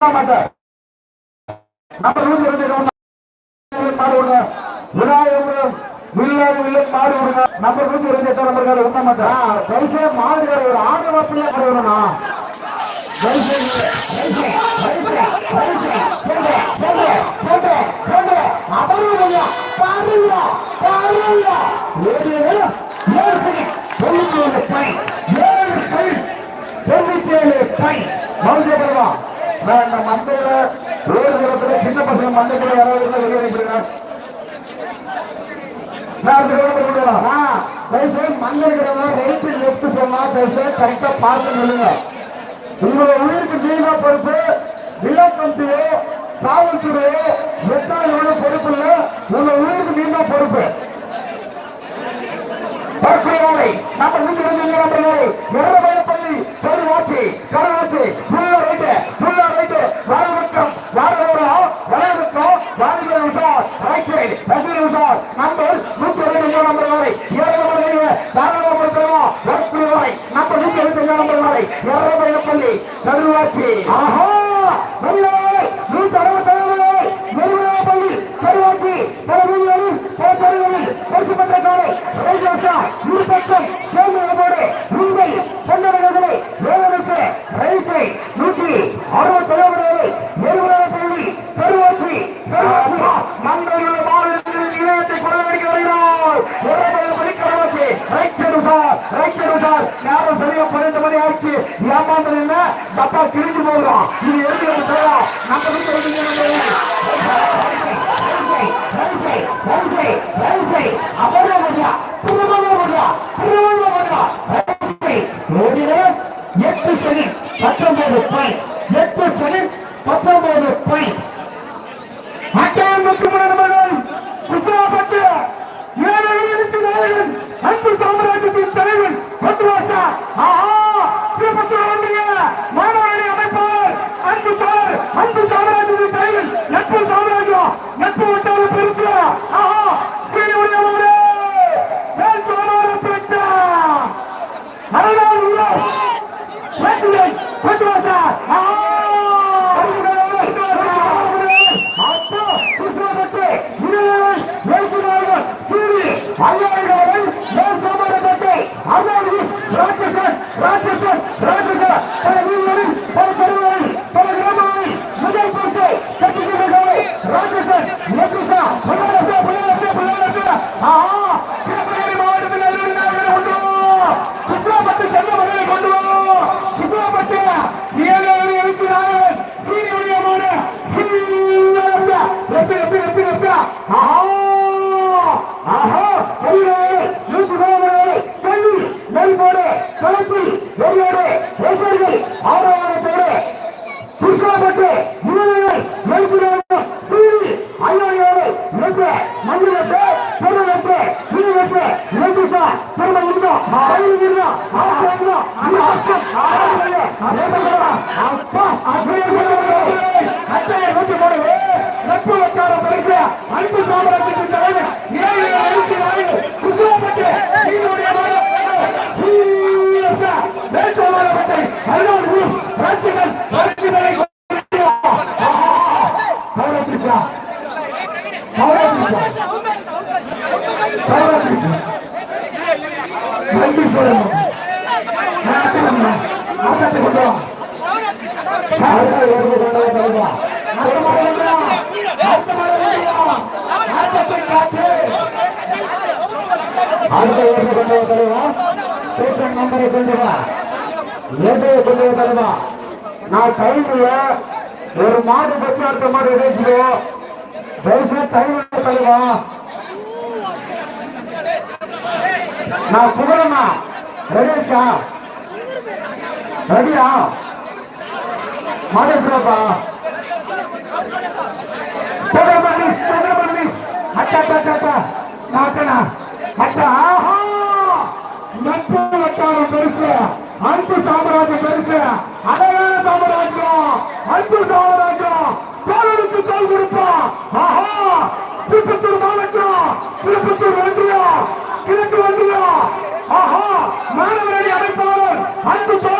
மாட்டேன் நம்ம நூத்தி இருபத்தி மாடு விடுங்க விநாயகபுரம் வில்லாது வில்லை மாடு விடுங்க நம்ம நூத்தி இருபத்தி எட்டாம் நம்பர் கார்டு மாட்டேன் பைசா மாடு ஒரு ஆடு அப்படியே கடை விடணும் உங்களோட உயிருக்கு நீங்க பொறுப்பு. விளக்கம்பியோ காவல்துறையோ எட்டாவது பொறுப்பு இல்ல உங்க உயிருக்கு நீங்க பொறுப்பு. நம்ம நூத்தி ரெண்டு நம்பர் எரவயப்பள்ளி பெருவாச்சி. பரப்புரை வரை நூத்தி ரெண்டு நம்பர் வரை கருவாச்சி. ஆஹா! நல்ல நூத்தி அறுபத்தேழு எருமையாப்பள்ளி கருவாச்சி தலைமையில் போச்சரிகளில் பரிசு பெற்ற காலை ரைஜாசா இருபத்தம் சேமியோடு நூற்றி பிரிஞ்சு போகிறோம். இது எதுக்கு சொல்லலாம் நம்ம வீட்டு எட்டு செகண்ட் பத்தொன்பது பாயிண்ட் எட்டு செகண்ட் பத்தொன்பது பாயிண்ட் அட்டாயம் முத்துமணன் குசராப்பட்டு ஏழு நாயகன் அன்பு சாம்ராஜ்யத்தின் தலைவன் பட்டுவாசா ஆஹா திருப்பத்தூர் அன்பு சார் அன்பு சாம்ராஜ்யத்தின் தலைவன் நட்பு சாம்ராஜ்யம் நட்பு வட்டார பெருசு ஆஹா சீனியுடைய ஊரே மேல் சோழர் பெற்றா அரணால் உள்ள ஆஹா! ராட்சசன் ராட்சசன் ராட்சசன் Uh-huh. கௌரவிச்சா கௌரவிச்சா கௌரவிச்சா நன்றி சொல்லணும் ஆட்டத்தை கொண்டு வா அடுத்த ஏழு கொண்டு வருவா அடுத்த ஏழு கொண்டு நம்பரை கொண்டு வா கொண்டு நான் டைம்ல ஒரு மாடு பச்சு அடுத்த மாடு இணைச்சிடுவோம் தயவுசெய்து டைம் தலைவா நான் குமரண்ணா ரெடியா ரெடியா மாடேஸ்வரப்பா சுப்பிரமணிஸ் சுப்பிரமணிஸ் அட்டா அட்டா அட்டா நாக்கணா அட்டா ஆஹா! நட்பு வட்டாரம் பெருசு. அன்பு சாம்ராஜ்யம் பெருசு. அடையாள சாம்ராஜ்யம். அன்பு சாம்ராஜ்யம். தோழனுக்கு தோல் கொடுப்போம் ஆஹா! திருப்பத்தூர் மாவட்டம். திருப்பத்தூர் ஒன்றியம். கிழக்கு ஒன்றியம். ஆஹா! மாணவரணி அமைப்பாளர் அன்பு தோல்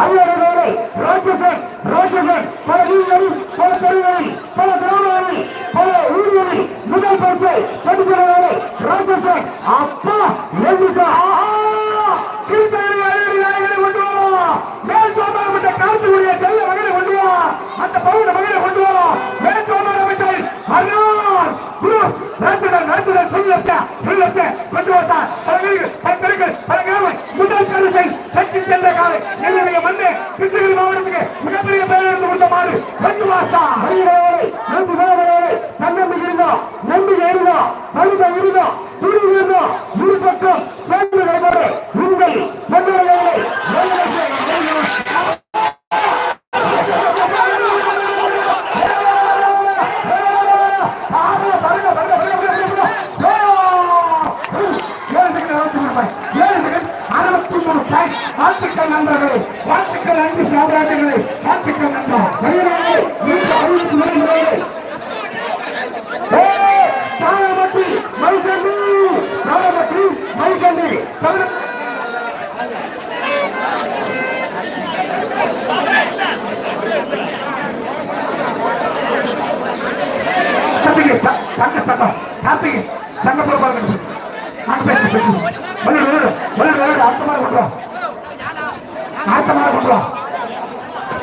அல்லது வேலை ராட்சசன் ராட்சசன் பல வீடுகளில் பல தெருவுகளில் பல கிராமங்களில் பல ஊர்களில் முதல் பரிசை பெற்றுகிறவரை ராட்சசன் அப்பா என்று மேல் சோதரப்பட்ட அந்த பவுன மகனை கொண்டு வா! மேல் சோதரப்பட்டை அருண் குரு ராஜடன் ராஜடன் புல்லத்த புல்லத்த கொண்டு வா சார் பல பல கிராமம் முதல் கருத்தை சக்தி சென்ற காலை என்னுடைய மண்ணு கிருஷ்ணகிரி மாவட்டத்துக்கு மிகப்பெரிய பெயர் எடுத்து கொடுத்த மாடு கொண்டு வா வாழ்த்துக்கள் நண்பர்களே வாழ்த்துக்கள் அன்பு சாம்ராஜ்யங்களே வாழ்த்துக்கள் நண்பா. வயிறாலே அறுபத்தி வள்ளி அடுத்த மாதிரி கொண்டு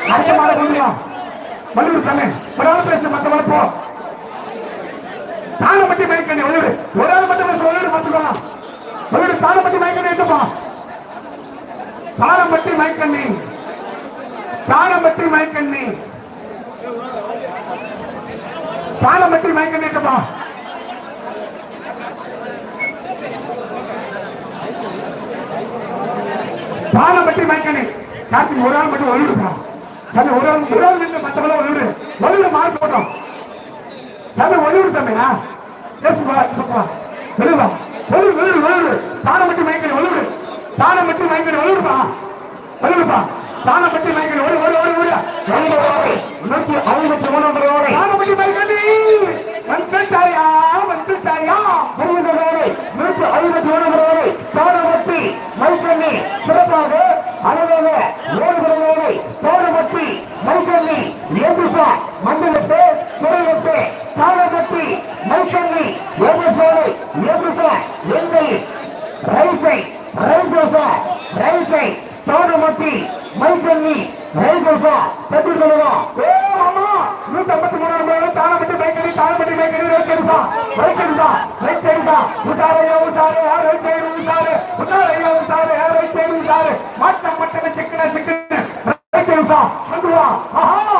அடுத்த மாதிரி கொண்டு வா அடுத்த ஒரு ஆள் பேசு மத்த மாதிரி போ. தாளப்பட்டி மயக்கண்ணி வள்ளி ஒரு ஆள் மட்டும் பேசு பார்த்துக்கலாம் மயக்கண்ணி எடுத்துப்பா மயக்கண்ணி மயக்கண்ணி மயக்கண்ணி எடுத்துப்பா பற்றி மயக்கணே. காசி ஒரு ஆள் மட்டும் வலுவிடுப்பா சாமி ஒரு ஆள் ஒரு ஆள் நின்று மற்றவங்கள வலுவிடு வள்ளிடு மார்க் போட்டோம். சாமி வலுவிடு சாமியா பேசுவா இப்பா வலுவா ஒளிவு வலுவிடு வலுவிடு தானம் மட்டும் மயக்கணி வலுவிடு தானம் மட்டும் மயக்கணி வலுவிடுப்பா வலுவிடுப்பா தானம் மட்டும் மயக்கணி ஒரு ஒரு ஒரு ஒரு அவங்க ஐம்பத்தி மூணு மைக்கண்ணி ஏபிசோரை எங்கள் ரைசை ரைசோசா ரைசை தானமட்டி மைக்கண்ணி ரைசோசா பெற்று ஏ மாமா நூத்தி ஐம்பத்தி மூணு ரூபாய் தானமட்டி மைக்கண்ணி தானமட்டி மைக்கண்ணி ரைசா ரைசா ரைசா உசாரையா உசாரே ரைசை உசாரே உசாரையா உசாரே ரைசை உசாரே மட்டம் மட்டம் சிக்கன சிக்கன ரைசா கொண்டு வா ஆஹா!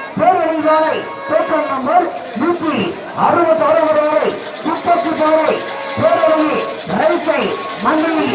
இது டோக்கன் நம்பர் நூற்றி அறுபத்தி ஆறு வரை முப்பத்தி மூணு பேரணி ரைசை மண்ணி